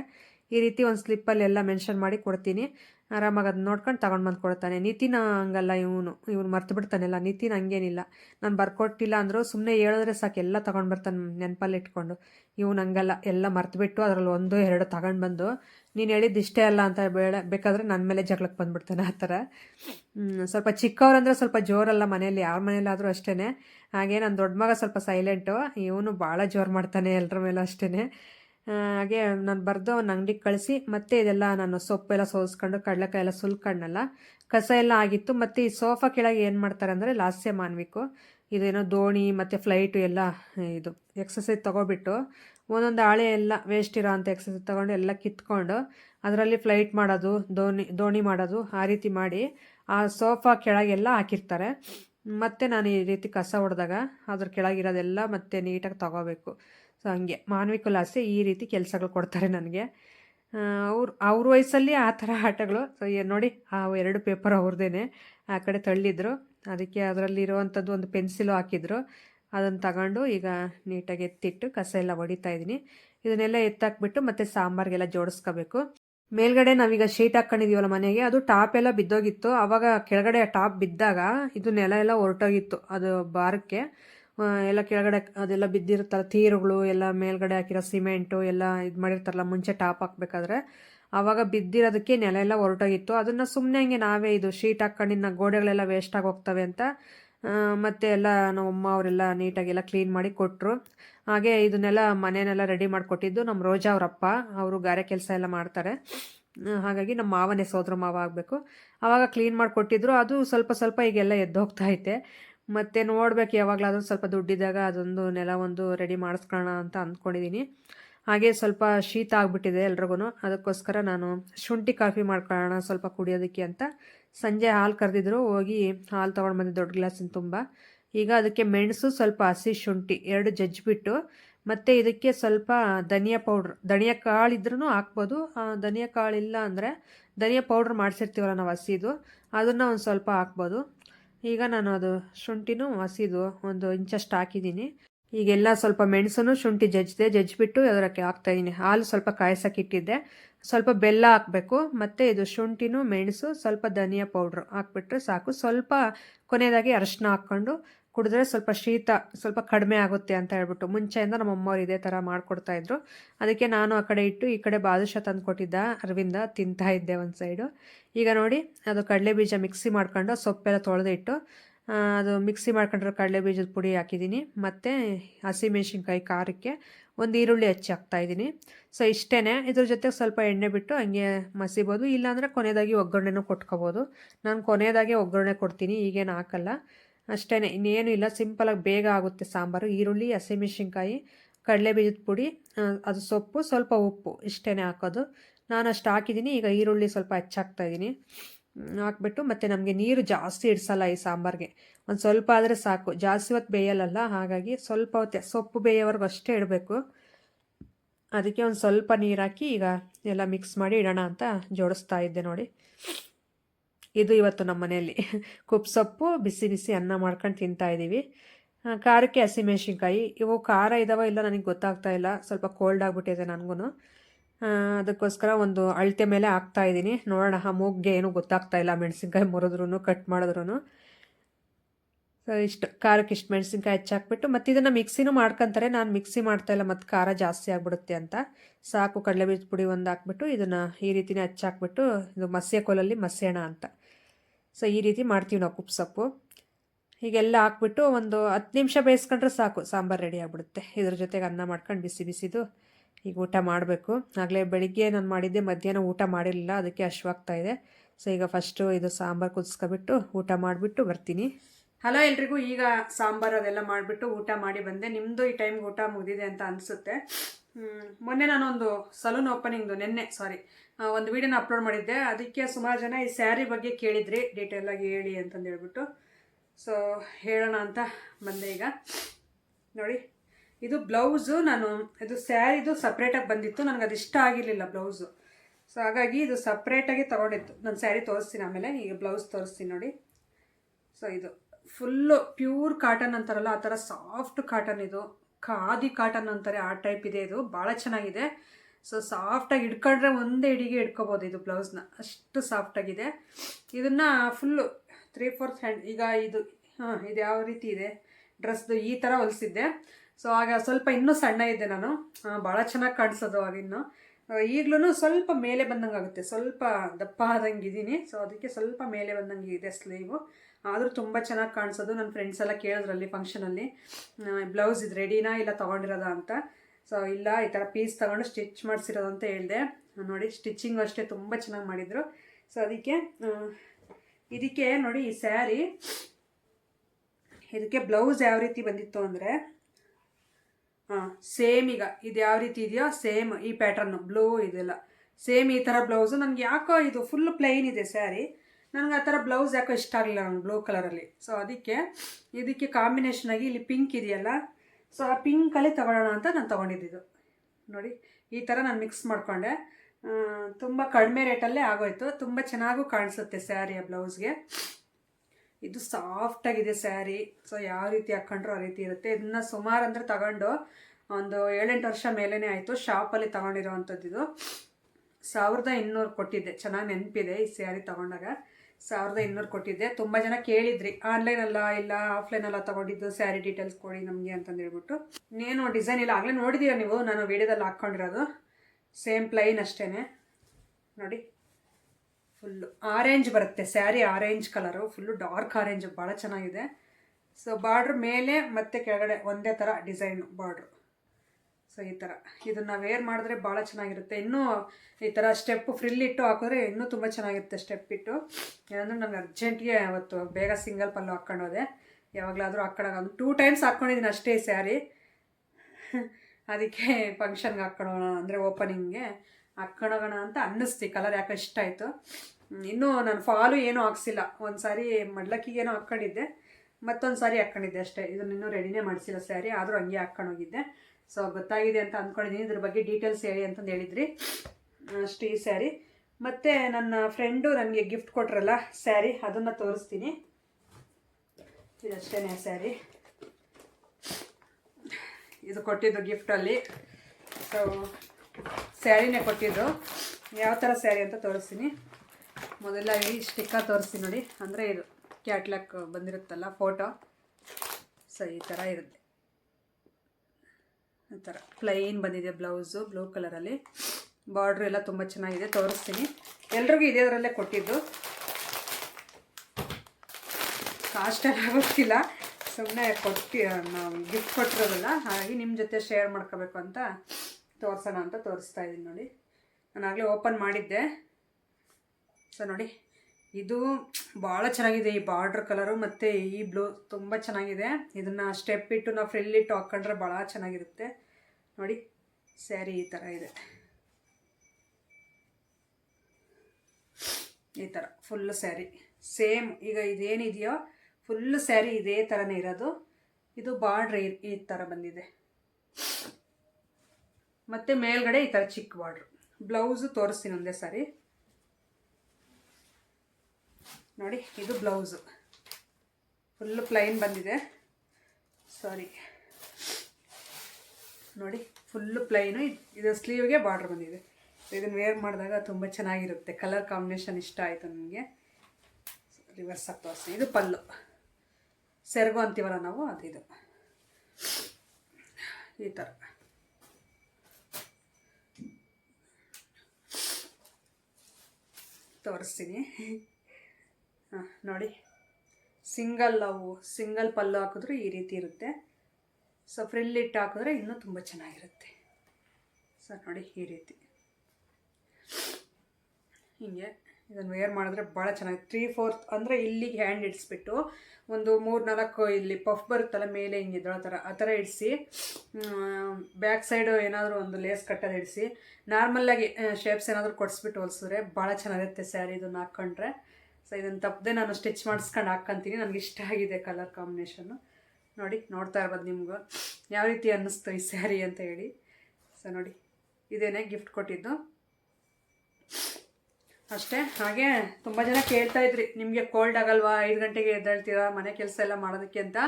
Speaker 1: ಈ ರೀತಿ ಒಂದು ಸ್ಲಿಪ್ಪಲ್ಲಿ ಎಲ್ಲ ಮೆನ್ಷನ್ ಮಾಡಿ ಕೊಡ್ತೀನಿ. ಆರಾಮಾಗಿ ಅದನ್ನ ನೋಡ್ಕೊಂಡು ತಗೊಂಡು ಬಂದು ಕೊಡ್ತಾನೆ ನಿತಿನ ಹಂಗಲ್ಲ ಇವನು. ಇವನು ಮರ್ತು ಬಿಡ್ತಾನೆಲ್ಲ. ನಿತಿನ್ ಹಂಗೇನಿಲ್ಲ. ನಾನು ಬರ್ಕೊಟ್ಟಿಲ್ಲ ಅಂದರೂ ಸುಮ್ಮನೆ ಹೇಳಿದ್ರೆ ಸಾಕು. ಎಲ್ಲ ತೊಗೊಂಡು ಬರ್ತಾನೆ ನೆನಪಲ್ಲಿ ಇಟ್ಕೊಂಡು. ಇವನು ಹಂಗಲ್ಲ. ಎಲ್ಲ ಮರ್ತುಬಿಟ್ಟು ಅದರಲ್ಲಿ ಒಂದು, ಎರಡು ತಗೊಂಡು ಬಂದು, ನೀನು ಹೇಳಿದ್ದು ಇಷ್ಟೇ ಅಲ್ಲ ಅಂತ ಬೇಡ. ಬೇಕಾದರೆ ನನ್ನ ಮೇಲೆ ಜಗಳಕ್ಕೆ ಬಂದುಬಿಡ್ತಾನೆ ಆ ಥರ. ಸ್ವಲ್ಪ ಚಿಕ್ಕವ್ರಂದ್ರೆ ಸ್ವಲ್ಪ ಜೋರಲ್ಲ ಮನೆಯಲ್ಲಿ. ಯಾರ ಮನೇಲಾದರೂ ಅಷ್ಟೇ ಹಾಗೆ ನನ್ನ ದೊಡ್ಡ ಮಗ ಸ್ವಲ್ಪ ಸೈಲೆಂಟು ಇವನು ಭಾಳ ಜೋರು ಮಾಡ್ತಾನೆ ಎಲ್ಲರ ಮೇಲೆ ಅಷ್ಟೇ ಹಾಗೆ ನಾನು ಬರೆದು ಅವನ ಅಂಗಡಿಗೆ ಕಳಿಸಿ, ಮತ್ತೆ ಇದೆಲ್ಲ ನಾನು ಸೊಪ್ಪೆಲ್ಲ ಸೋಸ್ಕೊಂಡು ಕಡಲೆಕಾಯಿ ಎಲ್ಲ ಸುಲ್ಕಣ್ಣಲ್ಲ ಕಸ ಎಲ್ಲ ಆಗಿತ್ತು. ಮತ್ತು ಈ ಸೋಫಾ ಕೆಳಗೆ ಏನು ಮಾಡ್ತಾರೆ ಅಂದರೆ ಲಾಸ್ಯ ಮಾನ್ವಿಕು, ಇದೇನೋ ದೋಣಿ, ಮತ್ತು ಫ್ಲೈಟು ಎಲ್ಲ, ಇದು ಎಕ್ಸಸೈಸ್ ತೊಗೊಬಿಟ್ಟು, ಒಂದೊಂದು ಹಾಳೆ ಎಲ್ಲ ವೇಸ್ಟ್ ಇರೋ ಅಂತ ಎಕ್ಸಸೈಸ್ ತೊಗೊಂಡು ಎಲ್ಲ ಕಿತ್ಕೊಂಡು, ಅದರಲ್ಲಿ ಫ್ಲೈಟ್ ಮಾಡೋದು, ದೋಣಿ ದೋಣಿ ಮಾಡೋದು, ಆ ರೀತಿ ಮಾಡಿ, ಆ ಸೋಫಾ ಕೆಳಗೆಲ್ಲ ಹಾಕಿರ್ತಾರೆ. ಮತ್ತು ನಾನು ಈ ರೀತಿ ಕಸ ಹೊಡೆದಾಗ, ಅದ್ರ ಕೆಳಗಿರೋದೆಲ್ಲ ಮತ್ತೆ ನೀಟಾಗಿ ತಗೋಬೇಕು. ಸೊ ಹಂಗೆ. ಮಾನವಿಕ ಲಾಸ್ಯ ಈ ರೀತಿ ಕೆಲಸಗಳು ಕೊಡ್ತಾರೆ ನನಗೆ. ಅವ್ರು ಅವ್ರ ವಯಸ್ಸಲ್ಲಿ ಆ ಥರ ಆಟಗಳು. ಸೊ ನೋಡಿ ಆ ಎರಡು ಪೇಪರ್ ಅವ್ರದ್ದೇನೆ ಆ ಕಡೆ ತಳ್ಳಿದ್ರು. ಅದಕ್ಕೆ ಅದರಲ್ಲಿರುವಂಥದ್ದು ಒಂದು ಪೆನ್ಸಿಲು ಹಾಕಿದ್ರು. ಅದನ್ನು ತಗೊಂಡು ಈಗ ನೀಟಾಗಿ ಎತ್ತಿಟ್ಟು ಕಸ ಎಲ್ಲ ಹೊಡಿತಾ ಇದ್ದೀನಿ. ಇದನ್ನೆಲ್ಲ ಎತ್ತಾಕ್ಬಿಟ್ಟು ಮತ್ತೆ ಸಾಂಬಾರಿಗೆಲ್ಲ ಜೋಡಿಸ್ಕೋಬೇಕು. ಮೇಲ್ಗಡೆ ನಾವೀಗ ಶೀಟ್ ಹಾಕ್ಕೊಂಡಿದೀವಲ್ಲ ಮನೆಗೆ ಅದು ಟಾಪ್ ಎಲ್ಲ ಬಿದ್ದೋಗಿತ್ತು. ಆವಾಗ ಕೆಳಗಡೆ ಟಾಪ್ ಬಿದ್ದಾಗ ಇದು ನೆಲ ಎಲ್ಲ ಹೊರಟೋಗಿತ್ತು. ಅದು ಭಾರಕ್ಕೆ ಆ, ಎಲ್ಲ ಕೆಳಗಡೆ ಅದೆಲ್ಲ ಬಿದ್ದಿರ್ತಾರೆ ತೀರುಗಳು, ಎಲ್ಲ ಮೇಲ್ಗಡೆ ಹಾಕಿರೋ ಸಿಮೆಂಟು, ಎಲ್ಲ ಇದು ಮಾಡಿರ್ತಾರಲ್ಲ, ಮುಂಚೆ ಟಾಪ್ ಹಾಕ್ಬೇಕಾದ್ರೆ ಆವಾಗ ಬಿದ್ದಿರೋದಕ್ಕೆ ನೆಲ ಎಲ್ಲ ಹೊರಟೋಗಿತ್ತು. ಅದನ್ನು ಸುಮ್ಮನೆ ಹಂಗೆ ನಾವೇ ಇದು ಶೀಟ್ ಹಾಕ್ಕೊಂಡಿನ ಗೋಡೆಗಳೆಲ್ಲ ವೇಸ್ಟ್ ಆಗಿ ಹೋಗ್ತವೆ ಅಂತ ಮತ್ತೆ ಎಲ್ಲ ನಮ್ಮ ಅಮ್ಮ ಅವರೆಲ್ಲ ನೀಟಾಗೆಲ್ಲ ಕ್ಲೀನ್ ಮಾಡಿ ಕೊಟ್ಟರು ಹಾಗೆ ಇದನ್ನೆಲ್ಲ ಮನೆಯನ್ನೆಲ್ಲ ರೆಡಿ ಮಾಡಿಕೊಟ್ಟಿದ್ದು ನಮ್ಮ ರೋಜಾ ಅವರಪ್ಪ. ಅವರು ಗಾರೆ ಕೆಲಸ ಎಲ್ಲ ಮಾಡ್ತಾರೆ. ಹಾಗಾಗಿ ನಮ್ಮ ಮಾವನೇ ಸೋದ್ರ ಮಾವ ಆಗಬೇಕು. ಆವಾಗ ಕ್ಲೀನ್ ಮಾಡಿಕೊಟ್ಟಿದ್ರು. ಅದು ಸ್ವಲ್ಪ ಸ್ವಲ್ಪ ಈಗೆಲ್ಲ ಎದ್ದು ಹೋಗ್ತಾ ಐತೆ. ಮತ್ತೆ ನೋಡ್ಬೇಕು ಯಾವಾಗಲಾದರೂ ಸ್ವಲ್ಪ ದುಡ್ಡಿದ್ದಾಗ ಅದೊಂದು ನೆಲ ಒಂದು ರೆಡಿ ಮಾಡಿಸ್ಕೊಳ್ಳೋಣ ಅಂತ ಅಂದ್ಕೊಂಡಿದ್ದೀನಿ ಹಾಗೆ ಸ್ವಲ್ಪ ಶೀತ ಆಗಿಬಿಟ್ಟಿದೆ ಎಲ್ರಿಗೂ ಅದಕ್ಕೋಸ್ಕರ ನಾನು ಶುಂಠಿ ಕಾಫಿ ಮಾಡ್ಕೊಳ್ಳೋಣ, ಸ್ವಲ್ಪ ಕುಡಿಯೋದಕ್ಕೆ ಅಂತ. ಸಂಜೆ ಹಾಲು ಕರೆದಿದ್ರು, ಹೋಗಿ ಹಾಲು ತೊಗೊಂಡು ಬಂದೆ ದೊಡ್ಡ ಗ್ಲಾಸಿನ ತುಂಬ. ಈಗ ಅದಕ್ಕೆ ಮೆಣಸು, ಸ್ವಲ್ಪ ಹಸಿ ಶುಂಠಿ ಎರಡು ಜಜ್ಜಿಬಿಟ್ಟು, ಮತ್ತು ಇದಕ್ಕೆ ಸ್ವಲ್ಪ ಧನಿಯಾ ಪೌಡ್ರ್, ಧನಿಯಾ ಕಾಳು ಇದ್ರೂ ಹಾಕ್ಬೋದು. ಧನಿಯಾ ಕಾಳು ಇಲ್ಲ ಅಂದರೆ ಧನಿಯಾ ಪೌಡ್ರ್ ಮಾಡಿಸಿರ್ತೀವಲ್ಲ ನಾವು ಹಸಿದು, ಅದನ್ನು ಒಂದು ಸ್ವಲ್ಪ ಹಾಕ್ಬೋದು. ಈಗ ನಾನು ಅದು ಶುಂಠಿನೂ ಹಸಿದು ಒಂದು ಇಂಚಷ್ಟು ಹಾಕಿದ್ದೀನಿ. ಈಗೆಲ್ಲ ಸ್ವಲ್ಪ ಮೆಣಸನ್ನು ಶುಂಠಿ ಜಜ್ಜಿದೆ ಜಜ್ಜಿಬಿಟ್ಟು ಅದಕ್ಕೆ ಹಾಕ್ತಾಯಿದ್ದೀನಿ ಹಾಲು ಸ್ವಲ್ಪ ಕಾಯಿಸೋಕ್ಕಿಟ್ಟಿದ್ದೆ ಸ್ವಲ್ಪ ಬೆಲ್ಲ ಹಾಕಬೇಕು. ಮತ್ತು ಇದು ಶುಂಠಿನೂ ಮೆಣಸು, ಸ್ವಲ್ಪ ಧನಿಯಾ ಪೌಡ್ರು ಹಾಕ್ಬಿಟ್ರೆ ಸಾಕು. ಸ್ವಲ್ಪ ಕೊನೆಯದಾಗಿ ಅರಶಿನ ಹಾಕ್ಕೊಂಡು ಕುಡಿದ್ರೆ ಸ್ವಲ್ಪ ಶೀತ ಸ್ವಲ್ಪ ಕಡಿಮೆ ಆಗುತ್ತೆ ಅಂತ ಹೇಳ್ಬಿಟ್ಟು ಮುಂಚೆಯಿಂದ ನಮ್ಮ ಅಮ್ಮವ್ರು ಇದೇ ಥರ ಮಾಡಿಕೊಡ್ತಾ ಇದ್ರು. ಅದಕ್ಕೆ ನಾನು ಆ ಕಡೆ ಇಟ್ಟು ಈ ಕಡೆ ಬಾದುಷ ತಂದು ಕೊಟ್ಟಿದ್ದ ಅರವಿಂದ ತಿಂತಾ ಇದ್ದೆ ಒಂದು ಸೈಡು. ಈಗ ನೋಡಿ, ಅದು ಕಡಲೆ ಬೀಜ ಮಿಕ್ಸಿ ಮಾಡ್ಕೊಂಡು ಸೊಪ್ಪೆಲ್ಲ ತೊಳೆದಿಟ್ಟು ಅದು ಮಿಕ್ಸಿ ಮಾಡ್ಕೊಂಡಿರೋ ಕಡಲೆ ಬೀಜದ ಪುಡಿ ಹಾಕಿದ್ದೀನಿ. ಮತ್ತು ಹಸಿಮೆಣ್ಸಿನ್ಕಾಯಿ ಖಾರಕ್ಕೆ ಒಂದು ಈರುಳ್ಳಿ ಹಚ್ಚಿ ಹಾಕ್ತಾಯಿದ್ದೀನಿ ಸೊ ಇಷ್ಟೇ ಇದ್ರ ಜೊತೆಗೆ ಸ್ವಲ್ಪ ಎಣ್ಣೆ ಬಿಟ್ಟು ಹಂಗೆ ಮಸಿಬೋದು. ಇಲ್ಲಾಂದರೆ ಕೊನೆಯದಾಗಿ ಒಗ್ಗರಣೆನೂ ಕೊಟ್ಕೋಬೋದು. ನಾನು ಕೊನೆಯದಾಗಿ ಒಗ್ಗರಣೆ ಕೊಡ್ತೀನಿ. ಈಗೇನು ಹಾಕಲ್ಲ. ಅಷ್ಟೇ ಇನ್ನೇನು ಇಲ್ಲ. ಸಿಂಪಲಾಗಿ ಬೇಗ ಆಗುತ್ತೆ ಸಾಂಬಾರು. ಈರುಳ್ಳಿ ಹಸಿಮೆಣ್ಸಿನ್ಕಾಯಿ ಕಡಲೆ ಬೀಜದ ಪುಡಿ ಅದು ಸೊಪ್ಪು, ಸ್ವಲ್ಪ ಉಪ್ಪು ಇಷ್ಟೇ ಹಾಕೋದು. ನಾನು ಅಷ್ಟು ಹಾಕಿದ್ದೀನಿ. ಈಗ ಈರುಳ್ಳಿ ಸ್ವಲ್ಪ ಹೆಚ್ಚಾಗ್ತಾ ಇದ್ದೀನಿ. ಹಾಕ್ಬಿಟ್ಟು ಮತ್ತು ನಮಗೆ ನೀರು ಜಾಸ್ತಿ ಇಡ್ಸಲ್ಲ ಈ ಸಾಂಬಾರಿಗೆ. ಒಂದು ಸ್ವಲ್ಪ ಆದರೆ ಸಾಕು. ಜಾಸ್ತಿ ಹೊತ್ತು ಬೇಯಲ್ಲಲ್ಲ? ಹಾಗಾಗಿ ಸ್ವಲ್ಪ ಹೊತ್ತೆ, ಸೊಪ್ಪು ಬೇಯೋವರೆಗೂ ಅಷ್ಟೇ ಇಡಬೇಕು. ಅದಕ್ಕೆ ಒಂದು ಸ್ವಲ್ಪ ನೀರು ಹಾಕಿ ಈಗ ಎಲ್ಲ ಮಿಕ್ಸ್ ಮಾಡಿ ಇಡೋಣ ಅಂತ ಜೋಡಿಸ್ತಾ ಇದ್ದೆ ನೋಡಿ. ಇದು ಇವತ್ತು ನಮ್ಮ ಮನೆಯಲ್ಲಿ. ಕುಪ್ಸೊಪ್ಪು ಬಿಸಿ ಬಿಸಿ ಅನ್ನ ಮಾಡ್ಕೊಂಡು ತಿಂತಾ ಇದ್ದೀವಿ ಖಾರಕ್ಕೆ ಹಸಿಮೆಣ್ಸಿನ್ಕಾಯಿ. ಇವು ಖಾರ ಇದಾವ ಇಲ್ಲ ನನಗೆ ಗೊತ್ತಾಗ್ತಾ ಇಲ್ಲ. ಸ್ವಲ್ಪ ಕೋಲ್ಡ್ ಆಗಿಬಿಟ್ಟಿದೆ ನನಗೂ ಅದಕ್ಕೋಸ್ಕರ ಒಂದು ಅಳತೆ ಮೇಲೆ ಹಾಕ್ತಾ ಇದ್ದೀನಿ ನೋಡೋಣ, ಆ ಮೂಗ್ಗೆ ಏನೂ ಗೊತ್ತಾಗ್ತಾ ಇಲ್ಲ. ಮೆಣಸಿನ್ಕಾಯಿ ಮುರಿದ್ರೂ ಕಟ್ ಮಾಡಿದ್ರು ಇಷ್ಟು ಖಾರಕ್ಕೆ ಇಷ್ಟು ಮೆಣಸಿನ್ಕಾಯಿ ಹೆಚ್ಚಾಕ್ಬಿಟ್ಟು ಮತ್ತು ಇದನ್ನು ಮಿಕ್ಸಿನೂ ಮಾಡ್ಕೊಂತಾರೆ. ನಾನು ಮಿಕ್ಸಿ ಮಾಡ್ತಾ ಇಲ್ಲ, ಮತ್ತು ಖಾರ ಜಾಸ್ತಿ ಆಗಿಬಿಡುತ್ತೆ ಅಂತ. ಸಾಕು, ಕಡಲೆಬೀಜ ಪುಡಿ ಒಂದು ಹಾಕ್ಬಿಟ್ಟು ಇದನ್ನು ಈ ರೀತಿನೇ ಹಚ್ಚಾಕ್ಬಿಟ್ಟು ಇದು ಮಸ್ಯ ಕೋಲಲ್ಲಿ ಮಸ್ಯಣ ಅಂತ. ಸೊ ಈ ರೀತಿ ಮಾಡ್ತೀವಿ ನಾವು ಕುಪ್ಸೊಪ್ಪು ಹೀಗೆಲ್ಲ ಹಾಕ್ಬಿಟ್ಟು ಒಂದು ಹತ್ತು ನಿಮಿಷ ಬೇಯಿಸ್ಕೊಂಡ್ರೆ ಸಾಕು, ಸಾಂಬಾರು ರೆಡಿ ಆಗಿಬಿಡುತ್ತೆ. ಇದ್ರ ಜೊತೆಗೆ ಅನ್ನ ಮಾಡ್ಕೊಂಡು ಬಿಸಿ ಬಿಸಿದು ಈಗ ಊಟ ಮಾಡಬೇಕು. ಆಗಲೇ ಬೆಳಿಗ್ಗೆ ನಾನು ಮಾಡಿದ್ದೆ, ಮಧ್ಯಾಹ್ನ ಊಟ ಮಾಡಿರಲಿಲ್ಲ, ಅದಕ್ಕೆ ಹಶ್ವಾಗ್ತಾ ಇದೆ. ಸೊ ಈಗ ಫಸ್ಟು ಇದು ಸಾಂಬಾರು ಕುದಿಸ್ಕೊಬಿಟ್ಟು ಊಟ ಮಾಡಿಬಿಟ್ಟು ಬರ್ತೀನಿ. ಹಲೋ ಎಲ್ರಿಗೂ, ಈಗ ಸಾಂಬಾರು ಅದೆಲ್ಲ ಮಾಡಿಬಿಟ್ಟು ಊಟ ಮಾಡಿ ಬಂದೆ. ನಿಮ್ಮದು ಈ ಟೈಮ್ಗೆ ಊಟ ಮುಗಿದಿದೆ ಅಂತ ಅನಿಸುತ್ತೆ. ಮೊನ್ನೆ ನಾನೊಂದು ಸಲೂನ್ ಓಪನಿಂಗ್ದು, ನಿನ್ನೆ ಸಾರಿ ಒಂದು ವೀಡಿಯೋನ ಅಪ್ಲೋಡ್ ಮಾಡಿದ್ದೆ. ಅದಕ್ಕೆ ಸುಮಾರು ಜನ ಈ ಸ್ಯಾರಿ ಬಗ್ಗೆ ಕೇಳಿದ್ರಿ ಡೀಟೇಲಾಗಿ ಹೇಳಿ ಅಂತಂದು ಹೇಳ್ಬಿಟ್ಟು. ಸೊ ಹೇಳೋಣ ಅಂತ ಬಂದೆ ಈಗ. ನೋಡಿ, ಇದು ಬ್ಲೌಸು, ನಾನು, ಇದು ಸ್ಯಾರಿದು ಸಪ್ರೇಟಾಗಿ ಬಂದಿತ್ತು. ನನಗೆ ಅದು ಇಷ್ಟ ಆಗಿರಲಿಲ್ಲ ಬ್ಲೌಸು. ಸೊ ಹಾಗಾಗಿ ಇದು ಸಪ್ರೇಟಾಗಿ ತೊಗೊಂಡಿತ್ತು. ನಾನು ಸ್ಯಾರಿ ತೋರಿಸ್ತೀನಿ ಆಮೇಲೆ, ಈಗ ಬ್ಲೌಸ್ ತೋರಿಸ್ತೀನಿ ನೋಡಿ. ಸೊ ಇದು. ಫುಲ್ಲು ಪ್ಯೂರ್ ಕಾಟನ್ ಅಂತಾರಲ್ಲ, ಆ ಥರ ಸಾಫ್ಟ್ ಕಾಟನ್ ಇದು. ಖಾದಿ ಕಾಟನ್ ಅಂತಾರೆ, ಆ ಟೈಪ್ ಇದೆ ಇದು. ಭಾಳ ಚೆನ್ನಾಗಿದೆ. ಸೊ, ಸಾಫ್ಟಾಗಿ ಹಿಡ್ಕೊಂಡ್ರೆ ಒಂದೇ ಹಿಡಿಗೆ ಹಿಡ್ಕೋಬೋದು ಇದು ಬ್ಲೌಸ್ನ. ಅಷ್ಟು ಸಾಫ್ಟಾಗಿದೆ. ಇದನ್ನು ಫುಲ್ಲು ತ್ರೀ ಫೋರ್ತ್ ಹ್ಯಾಂಡ್, ಈಗ ಇದು, ಹಾಂ, ಇದು ಯಾವ ರೀತಿ ಇದೆ? ಡ್ರೆಸ್ದು ಈ ಥರ ಹೊಲಿಸಿದ್ದೆ. ಸೊ, ಆಗ ಸ್ವಲ್ಪ ಇನ್ನೂ ಸಣ್ಣ ಇದ್ದೆ ನಾನು. ಭಾಳ ಚೆನ್ನಾಗಿ ಕಾಣಿಸೋದು ಆಗಿನ್ನು ಈಗಲೂ ಸ್ವಲ್ಪ ಮೇಲೆ ಬಂದಂಗೆ ಆಗುತ್ತೆ ಸ್ವಲ್ಪ ದಪ್ಪ ಆದಂಗೆ ಇದ್ದೀನಿ ಸೊ, ಅದಕ್ಕೆ ಸ್ವಲ್ಪ ಮೇಲೆ ಬಂದಂಗೆ ಇದೆ ಸ್ಲೀವು. ಆದರೂ ತುಂಬ ಚೆನ್ನಾಗಿ ಕಾಣಿಸೋದು ನನ್ನ ಫ್ರೆಂಡ್ಸ್ ಎಲ್ಲ ಕೇಳಿದ್ರಲ್ಲಿ ಫಂಕ್ಷನಲ್ಲಿ ಬ್ಲೌಸ್ ಇದು ರೆಡಿನಾ ಇಲ್ಲ ತೊಗೊಂಡಿರೋದ ಅಂತ. ಸೊ ಇಲ್ಲ, ಈ ಥರ ಪೀಸ್ ತೊಗೊಂಡು ಸ್ಟಿಚ್ ಮಾಡಿಸಿರೋದು ಅಂತ ಹೇಳಿದೆ. ನೋಡಿ ಸ್ಟಿಚಿಂಗ್ ಅಷ್ಟೇ ತುಂಬ ಚೆನ್ನಾಗಿ ಮಾಡಿದರು. ಸೊ ಅದಕ್ಕೆ ಇದಕ್ಕೆ ನೋಡಿ ಈ ಸ್ಯಾರಿ ಇದಕ್ಕೆ ಬ್ಲೌಸ್ ಯಾವ ರೀತಿ ಬಂದಿತ್ತು ಅಂದರೆ ಹಾಂ ಸೇಮ್ ಈಗ. ಇದು ಯಾವ ರೀತಿ ಇದೆಯೋ ಸೇಮ್ ಈ ಪ್ಯಾಟರ್ನು ಬ್ಲೂ ಇದೆಲ್ಲ. ಸೇಮ್ ಈ ಥರ ಬ್ಲೌಸು ನನಗೆ ಯಾಕೋ ಇದು ಫುಲ್ ಪ್ಲೈನ್ ಇದೆ ಸ್ಯಾರಿ ನನಗೆ ಆ ಥರ ಬ್ಲೌಸ್ ಯಾಕೋ ಇಷ್ಟ ಆಗಲಿಲ್ಲ ನನಗೆ ಬ್ಲೂ ಕಲರಲ್ಲಿ. ಸೊ ಅದಕ್ಕೆ ಇದಕ್ಕೆ ಕಾಂಬಿನೇಷನ್ ಆಗಿ ಇಲ್ಲಿ ಪಿಂಕ್ ಇದೆಯಲ್ಲ ಸೊ ಆ ಪಿಂಕಲ್ಲಿ ತಗೊಳ್ಳೋಣ ಅಂತ ನಾನು ತೊಗೊಂಡಿದ್ದು. ನೋಡಿ, ಈ ಥರ ನಾನು ಮಿಕ್ಸ್ ಮಾಡಿಕೊಂಡೆ. ತುಂಬ ಕಡಿಮೆ ರೇಟಲ್ಲೇ ಆಗೋಯ್ತು. ತುಂಬ ಚೆನ್ನಾಗೂ ಕಾಣಿಸುತ್ತೆ ಸ್ಯಾರಿ ಆ ಬ್ಲೌಸ್ಗೆ ಇದು ಸಾಫ್ಟಾಗಿದೆ ಸ್ಯಾರಿ ಸೊ ಯಾವ ರೀತಿ ಹಾಕ್ಕೊಂಡ್ರು ಆ ರೀತಿ ಇರುತ್ತೆ. ಇದನ್ನ ಸುಮಾರು ಅಂದರೆ ತಗೊಂಡು ಒಂದು ಏಳೆಂಟು ವರ್ಷ ಮೇಲೇ ಆಯಿತು ಶಾಪಲ್ಲಿ ತಗೊಂಡಿರೋ ಅಂಥದ್ದು ಸಾವಿರದ ಇನ್ನೂರು ಕೊಟ್ಟಿದ್ದೆ. ಚೆನ್ನಾಗಿ ನೆನಪಿದೆ ಈ ಸ್ಯಾರಿ ತಗೊಂಡಾಗ. ಸಾವಿರದ ಇನ್ನೂರು ಕೊಟ್ಟಿದ್ದೆ. ತುಂಬ ಜನ ಕೇಳಿದ್ರಿ, ಆನ್ಲೈನ್ ಅಲ್ಲ, ಇಲ್ಲ ಆಫ್ಲೈನ್ ಅಲ್ಲ ತಗೊಂಡಿದ್ದು, ಸ್ಯಾರಿ ಡೀಟೇಲ್ಸ್ ಕೊಡಿ ನಮಗೆ ಅಂತಂದು ಹೇಳ್ಬಿಟ್ಟು. ಇನ್ನೇನು ಡಿಸೈನ್ ಇಲ್ಲ, ಆಗಲೇ ನೋಡಿದ್ದೀರಾ ನೀವು, ನಾನು ವೀಡಿಯೋದಲ್ಲಿ ಹಾಕ್ಕೊಂಡಿರೋದು. ಸೇಮ್ ಪ್ಲೈನ್ ಅಷ್ಟೇ ನೋಡಿ ಫುಲ್ಲು ಆರೆಂಜ್ ಬರುತ್ತೆ, sari orange colour full dark orange ಭಾಳ ಚೆನ್ನಾಗಿದೆ. ಸೊ ಬಾರ್ಡ್ರ್ ಮೇಲೆ ಮತ್ತು ಕೆಳಗಡೆ ಒಂದೇ ಥರ ಡಿಸೈನು ಬಾರ್ಡ್ರು ಸೊ ಈ ಥರ ಇದನ್ನು ವೇರ್ ಮಾಡಿದ್ರೆ ಭಾಳ ಚೆನ್ನಾಗಿರುತ್ತೆ. ಇನ್ನೂ ಈ ಥರ ಸ್ಟೆಪ್ ಫ್ರಿಲ್ ಇಟ್ಟು ಹಾಕಿದ್ರೆ ಇನ್ನೂ ತುಂಬ ಚೆನ್ನಾಗಿರುತ್ತೆ ಸ್ಟೆಪ್ ಇಟ್ಟು. ಏನಂದ್ರೆ ನನಗೆ ಅರ್ಜೆಂಟ್ಗೆ ಅವತ್ತು ಬೇಗ ಸಿಂಗಲ್ ಪಲ್ಲು ಹಾಕ್ಕೊಂಡೋದೆ ಯಾವಾಗಲಾದರೂ ಹಾಕ್ಕೊಳಗ ಒಂದು ಟೂ ಟೈಮ್ಸ್ ಹಾಕ್ಕೊಂಡಿದ್ದೀನಿ ಅಷ್ಟೇ ಸ್ಯಾರಿ ಅದಕ್ಕೆ ಫಂಕ್ಷನ್ಗೆ ಹಾಕ್ಕೊಳೋಣ ಅಂದರೆ ಓಪನಿಂಗ್ಗೆ ಹಾಕ್ಕೊಳೋಣ ಅಂತ ಅನ್ನಿಸ್ತಿ. ಕಲರ್ ಯಾಕೆ ಇಷ್ಟ ಆಯಿತು. ಇನ್ನೂ ನಾನು ಫಾಲು ಏನೂ ಹಾಕ್ಸಿಲ್ಲ. ಒಂದು ಸಾರಿ ಮಡ್ಲಕ್ಕಿಗೇನೋ ಹಾಕ್ಕೊಂಡಿದ್ದೆ. ಮತ್ತೊಂದು ಸಾರಿ ಹಾಕ್ಕೊಂಡಿದ್ದೆ ಅಷ್ಟೇ. ಇದನ್ನ ಇನ್ನೂ ರೆಡಿನೇ ಮಾಡಿಸಿಲ್ಲ ಸ್ಯಾರಿ ಆದರೂ ಹಂಗೆ ಹಾಕ್ಕೊಂಡೋಗಿದ್ದೆ ಸೊ ಗೊತ್ತಾಗಿದೆ ಅಂತ ಅಂದ್ಕೊಂಡಿದ್ದೀನಿ ಇದ್ರ ಬಗ್ಗೆ ಡೀಟೇಲ್ಸ್ ಹೇಳಿ ಅಂತಂದು ಹೇಳಿದ್ರಿ. ಅಷ್ಟು ಈ ಸ್ಯಾರಿ. ಮತ್ತು ನನ್ನ ಫ್ರೆಂಡು ನನಗೆ ಗಿಫ್ಟ್ ಕೊಟ್ರಲ್ಲ ಸ್ಯಾರಿ, ಅದನ್ನು ತೋರಿಸ್ತೀನಿ. ಇದಷ್ಟೇ ಸ್ಯಾರಿ. ಇದು ಕೊಟ್ಟಿದ್ದು ಗಿಫ್ಟಲ್ಲಿ ಸೊ ಸ್ಯಾರಿನೇ ಕೊಟ್ಟಿದ್ದು. ಯಾವ ಥರ ಸ್ಯಾರಿ ಅಂತ ತೋರಿಸ್ತೀನಿ. ಮೊದಲಾಗಿ ಸ್ಟಿಕ್ಕರ್ ತೋರಿಸ್ತೀನಿ ನೋಡಿ. ಅಂದರೆ ಇದು ಕ್ಯಾಟ್ಲಾಕ್ ಬಂದಿರುತ್ತಲ್ಲ ಫೋಟೋ ಸೊ ಈ ಥರ ಇರುತ್ತೆ. ಈ ಥರ ಪ್ಲೈನ್ ಬಂದಿದೆ ಬ್ಲೌಸು ಬ್ಲೂ ಕಲರಲ್ಲಿ ಬಾರ್ಡ್ರ್ ಎಲ್ಲ ತುಂಬ ಚೆನ್ನಾಗಿದೆ, ತೋರಿಸ್ತೀನಿ. ಎಲ್ರಿಗೂ ಇದೇ ಅದರಲ್ಲೇ ಕೊಟ್ಟಿದ್ದು. ಕಾಸ್ಟ್ ಎಲ್ಲ ಗೊತ್ತಿಲ್ಲ. ಸುಮ್ಮನೆ ಕೊಟ್ಟು ನಾವು ಗಿಫ್ಟ್ ಕೊಟ್ಟಿರೋದಲ್ಲ, ಹಾಗಾಗಿ ನಿಮ್ಮ ಜೊತೆ ಶೇರ್ ಮಾಡ್ಕೋಬೇಕು ಅಂತ ತೋರಿಸೋಣ ಅಂತ ತೋರಿಸ್ತಾ ಇದ್ದೀನಿ ನೋಡಿ. ನಾನು ಆಗಲೇ ಓಪನ್ ಮಾಡಿದ್ದೆ. ಸೊ ನೋಡಿ, ಇದು ಭಾಳ ಚೆನ್ನಾಗಿದೆ ಈ ಬಾರ್ಡ್ರ್ ಕಲರು ಮತ್ತು ಈ ಬ್ಲೂ ತುಂಬ ಚೆನ್ನಾಗಿದೆ. ಇದನ್ನು ಸ್ಟೆಪ್ ಇಟ್ಟು ನಾವು ಫ್ರಿಲ್ ಇಟ್ಟು ಹಾಕ್ಕೊಂಡ್ರೆ ಭಾಳ ಚೆನ್ನಾಗಿರುತ್ತೆ. ನೋಡಿ, ಸ್ಯಾರಿ ಈ ಥರ ಇದೆ. ಈ ಥರ ಫುಲ್ ಸ್ಯಾರಿ. ಸೇಮ್ ಈಗ ಇದೇನಿದೆಯೋ ಫುಲ್ ಸ್ಯಾರಿ ಇದೇ ಥರನೇ ಇರೋದು. ಇದು ಬಾರ್ಡ್ರ್ ಈ ಥರ ಬಂದಿದೆ. ಮತ್ತು ಮೇಲ್ಗಡೆ ಈ ಥರ ಚಿಕ್ಕ ಬಾರ್ಡ್ರು. ಬ್ಲೌಸು ತೋರಿಸ್ತೀನಿ ಒಂದೇ ಸಾರಿ. ನೋಡಿ, ಇದು ಬ್ಲೌಸು ಫುಲ್ಲು ಪ್ಲೈನ್ ಬಂದಿದೆ. ಸಾರಿ ನೋಡಿ ಫುಲ್ಲು ಪ್ಲೈನು ಇದು ಸ್ಲೀವ್ಗೆ ಬಾರ್ಡ್ರ್ ಬಂದಿದೆ. ಇದನ್ನು ವೇರ್ ಮಾಡಿದಾಗ ತುಂಬ ಚೆನ್ನಾಗಿರುತ್ತೆ. ಕಲರ್ ಕಾಂಬಿನೇಷನ್ ಇಷ್ಟ ಆಯಿತು ನನಗೆ. ರಿವರ್ಸ್ ತೋರಿಸ್ತೀನಿ ಇದು ಪಲ್ಲು. ಸೆರಗು ಅಂತೀವಲ್ಲ ನಾವು, ಅದು ಇದು. ಈ ಥರ ತೋರಿಸ್ತೀನಿ. ಹಾಂ, ನೋಡಿ. ಸಿಂಗಲ್ ಅವು ಸಿಂಗಲ್ ಪಲ್ಲು ಹಾಕಿದ್ರೂ ಈ ರೀತಿ ಇರುತ್ತೆ. ಸೊ ಫ್ರಿಲ್ ಇಟ್ಟು ಹಾಕಿದ್ರೆ ಇನ್ನೂ ತುಂಬ ಚೆನ್ನಾಗಿರುತ್ತೆ. ಸೊ ನೋಡಿ ಈ ರೀತಿ. ಹೀಗೆ ಇದನ್ನು ವೇರ್ ಮಾಡಿದ್ರೆ ಭಾಳ ಚೆನ್ನಾಗಿ ತ್ರೀ ಫೋರ್ತ್ ಅಂದರೆ ಇಲ್ಲಿಗೆ ಹ್ಯಾಂಡ್ ಇಡಿಸ್ಬಿಟ್ಟು ಒಂದು ಮೂರು ನಾಲ್ಕು ಇಲ್ಲಿ ಪಫ್ ಬರುತ್ತಲ್ಲ ಮೇಲೆ ಹಿಂಗೆ ಇದ್ದೋ ಥರ, ಆ ಥರ ಇಡಿಸಿ ಬ್ಯಾಕ್ ಸೈಡು ಏನಾದರೂ ಒಂದು ಲೇಸ್ ಕಟ್ಟೋದು ಇಡಿಸಿ ನಾರ್ಮಲ್ಲಾಗಿ ಶೇಪ್ಸ್ ಏನಾದರೂ ಕೊಡಿಸ್ಬಿಟ್ಟು ಹೊಲಿಸಿದ್ರೆ ಭಾಳ ಚೆನ್ನಾಗಿರುತ್ತೆ ಸ್ಯಾರಿ ಇದನ್ನು ಹಾಕ್ಕೊಂಡ್ರೆ ಸೊ ಇದನ್ನು ತಪ್ಪದೆ ನಾನು ಸ್ಟಿಚ್ ಮಾಡಿಸ್ಕೊಂಡು ಹಾಕ್ಕೊಂತೀನಿ ನನಗೆ ಇಷ್ಟ ಆಗಿದೆ ಕಲರ್ ಕಾಂಬಿನೇಷನ್ನು ನೋಡಿ, ನೋಡ್ತಾ ಇರ್ಬೋದು ನಿಮಗೂ. ಯಾವ ರೀತಿ ಅನ್ನಿಸ್ತು ಈ ಸ್ಯಾರಿ ಅಂತ ಹೇಳಿ. ಸೊ ನೋಡಿ, ಇದೇನೆ ಗಿಫ್ಟ್ ಕೊಟ್ಟಿದ್ದು. ಅಷ್ಟೇ, ಹಾಗೆ ತುಂಬ ಜನ ಕೇಳ್ತಾ ಇದ್ರಿ, ನಿಮಗೆ ಕೋಲ್ಡ್ ಆಗಲ್ವಾ? ಐದು ಗಂಟೆಗೆ ಎದ್ದೇಳ್ತೀರಾ? ಮನೆ ಕೆಲಸ ಎಲ್ಲ ಮಾಡೋದಕ್ಕೆ ಅಂತ.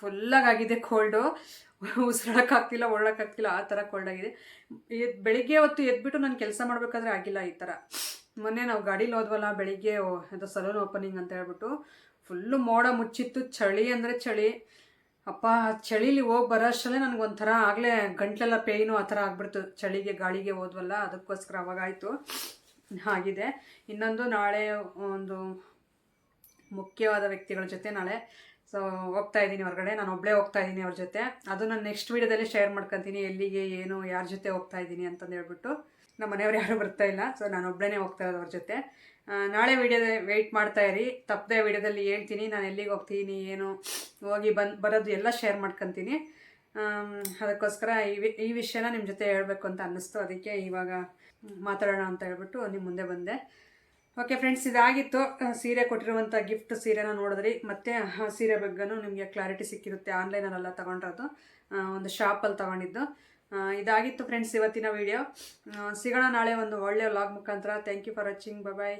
Speaker 1: ಫುಲ್ಲಾಗಿ ಆಗಿದೆ ಕೋಲ್ಡು
Speaker 2: ಉಸಿರಾಡೋಕ್ಕಾಗ್ತಿಲ್ಲ ಓಡೋಕ್ಕಾಗ್ತಿಲ್ಲ ಆ ಥರ ಕೋಲ್ಡ್ ಆಗಿದೆ. ಎದ್, ಬೆಳಿಗ್ಗೆ ಹೊತ್ತು ಎದ್ಬಿಟ್ಟು ನಾನು ಕೆಲಸ ಮಾಡಬೇಕಾದ್ರೆ ಆಗಿಲ್ಲ ಈ ಥರ ಮೊನ್ನೆ ನಾವು ಗಾಡೀಲಿ ಹೋದ್ವಲ್ಲ, ಬೆಳಿಗ್ಗೆ ಅದು ಸಲೂನ್ ಓಪನಿಂಗ್ ಅಂತ ಹೇಳ್ಬಿಟ್ಟು ಫುಲ್ಲು ಮೋಡ ಮುಚ್ಚಿತ್ತು, ಚಳಿ ಅಂದರೆ ಚಳಿ. ಅಪ್ಪ, ಚಳಿಲಿ ಹೋಗಿ ಬರೋ ಅಷ್ಟರಲ್ಲೇ ನನಗೆ ಒಂಥರ ಆಗಲೇ ಗಂಟ್ಲೆಲ್ಲ ಪೇಯ್ನು ಆ ಥರ ಆಗ್ಬಿಡ್ತು. ಚಳಿಗೆ, ಗಾಳಿಗೆ ಹೋದ್ವಲ್ಲ, ಅದಕ್ಕೋಸ್ಕರ ಅವಾಗಾಯಿತು ಆಗಿದೆ. ಇನ್ನೊಂದು ನಾಳೆ ಒಂದು ಮುಖ್ಯವಾದ ವ್ಯಕ್ತಿಗಳ ಜೊತೆ ನಾಳೆ ಸೊ ಹೋಗ್ತಾ ಇದ್ದೀನಿ ಹೊರಗಡೆ. ನಾನು ಒಬ್ಬಳೇ ಹೋಗ್ತಾ ಇದ್ದೀನಿ ಅವ್ರ ಜೊತೆ. ಅದು ನಾನು ನೆಕ್ಸ್ಟ್ ವೀಡಿಯೋದಲ್ಲಿ ಶೇರ್ ಮಾಡ್ಕೊತೀನಿ, ಎಲ್ಲಿಗೆ, ಏನು, ಯಾರ ಜೊತೆ ಹೋಗ್ತಾ ಇದ್ದೀನಿ ಅಂತಂದು ಹೇಳ್ಬಿಟ್ಟು. ನಮ್ಮ ಮನೆಯವ್ರು ಯಾರು ಬರ್ತಾ ಇಲ್ಲ ಸೊ ನಾನು ಒಬ್ಬಳೇ ಹೋಗ್ತಾ ಇರೋದು ಅವ್ರ ಜೊತೆ. ನಾಳೆ ವೀಡಿಯೋದ ವೆಯ್ಟ್ ಮಾಡ್ತಾ ಇರಿ. ತಪ್ಪದೆ ವೀಡಿಯೋದಲ್ಲಿ ಹೇಳ್ತೀನಿ, ನಾನು ಎಲ್ಲಿಗೆ ಹೋಗ್ತೀನಿ, ಏನು, ಹೋಗಿ ಬಂದು, ಬರೋದು ಎಲ್ಲ ಶೇರ್ ಮಾಡ್ಕೊತೀನಿ. ಅದಕ್ಕೋಸ್ಕರ ಈ ಈ ವಿಷಯನ ನಿಮ್ಮ ಜೊತೆ ಹೇಳಬೇಕು ಅಂತ ಅನ್ನಿಸ್ತು. ಅದಕ್ಕೆ ಇವಾಗ ಮಾತಾಡೋಣ ಅಂತ ಹೇಳ್ಬಿಟ್ಟು ನಿಮ್ಮ ಮುಂದೆ ಬಂದೆ. ಓಕೆ ಫ್ರೆಂಡ್ಸ್ ಇದಾಗಿತ್ತು. ಸೀರೆ ಕೊಟ್ಟಿರುವಂಥ ಗಿಫ್ಟ್ ಸೀರೆನ ನೋಡಿದ್ರಿ. ಮತ್ತು, ಆ, ಸೀರೆ ಬಗ್ಗೆನೂ ನಿಮಗೆ ಕ್ಲಾರಿಟಿ ಸಿಕ್ಕಿರುತ್ತೆ. ಆನ್ಲೈನಲ್ಲೆಲ್ಲ ತೊಗೊಂಡಿರೋದು. ಒಂದು ಶಾಪಲ್ಲಿ ತೊಗೊಂಡಿದ್ದು. ಇದಾಗಿತ್ತು ಫ್ರೆಂಡ್ಸ್ ಇವತ್ತಿನ ವಿಡಿಯೋ ಸಿಗೋಣ ನಾಳೆ ಒಂದು ಒಳ್ಳೆಯ ವ್ಲಾಗ್ ಮುಖಾಂತರ. Thank you for watching bye